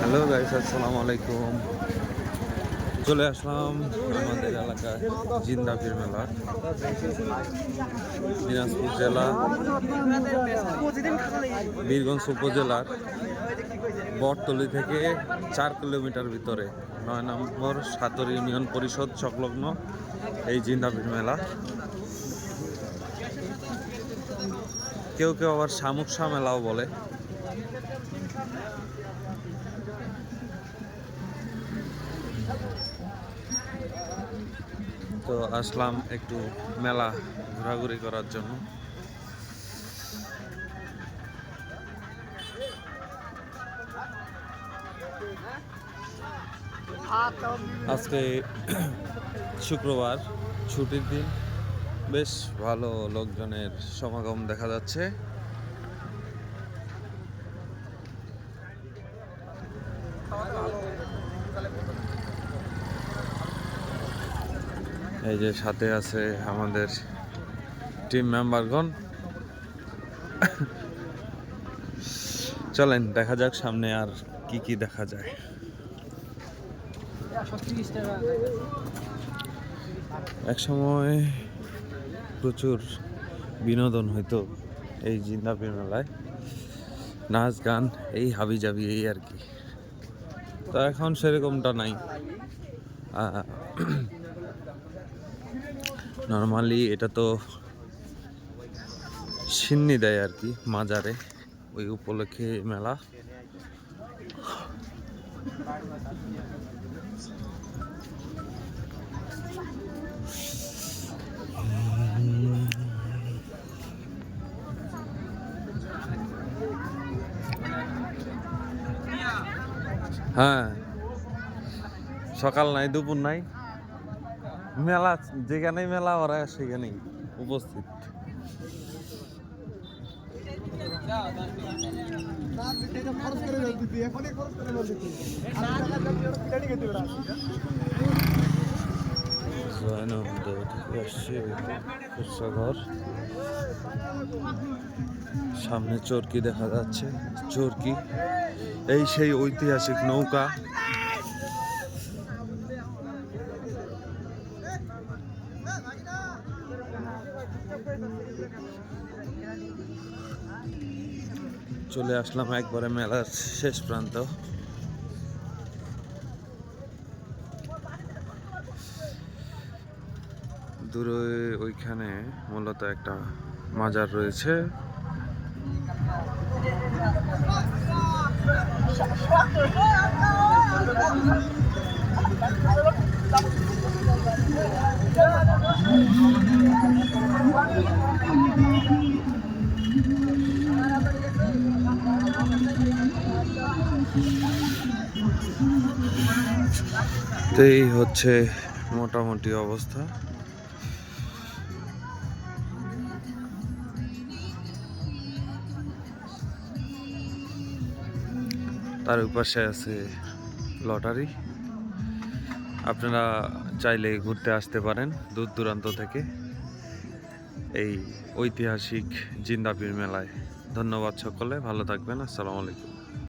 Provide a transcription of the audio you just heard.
Hello guys আসসালামু আলাইকুম। চলে আসলাম আমাদের এলাকায় জিন্দাপির মেলা। দিনাজপুর জেলা, বীরগঞ্জ উপজেলার বটতলি থেকে চার কিলোমিটার ভিতরে, নয় নম্বর সাতর ইউনিয়ন পরিষদ সংলগ্ন এই জিন্দাপির মেলা। কেউ কেউ আবার শামুকসা মেলাও বলে। তো আসলাম একটু মেলা ঘোরাঘুরি করার জন্য। আজকে শুক্রবার, ছুটির দিন। বেশ ভালো লোকজনের সমাগম দেখা যাচ্ছে। এই যে সাথে আছে আমাদের টিম মেম্বারগণ চলেন, দেখা যাক সামনে আর কি কি দেখা যায়। এক সময় প্রচুর বিনোদন হইতো এই জিন্দাপির মেলায়। নাচ গান, এই হাবি জাবি এই আর কি। তা এখন সেরকমটা নাই। নর্মালি এটা তো সিন্নি দেয় আর কি, মাজারে, ওই উপলক্ষে মেলা। হ্যাঁ সকাল নাই, দুপুর নাই। মেলা যেখানে মেলা ওরা সেখানেই উপস্থিত। সামনে চরকি দেখা যাচ্ছে, চরকি। এই সেই ঐতিহাসিক নৌকা। চলে আসলাম একবারে মেলার শেষ প্রান্ত। দূরে ওইখানে মূলত একটা মাজার রয়েছে। এই হচ্ছে মোটামুটি অবস্থা। তার পাশে আছে লটারি। আপনারা চাইলে ঘুরতে আসতে পারেন দূর দূরান্ত থেকে। এই ঐতিহাসিক জিন্দাপির মেলায়। ধন্যবাদ সকলে ভালো থাকবেন আসসালামু আলাইকুম।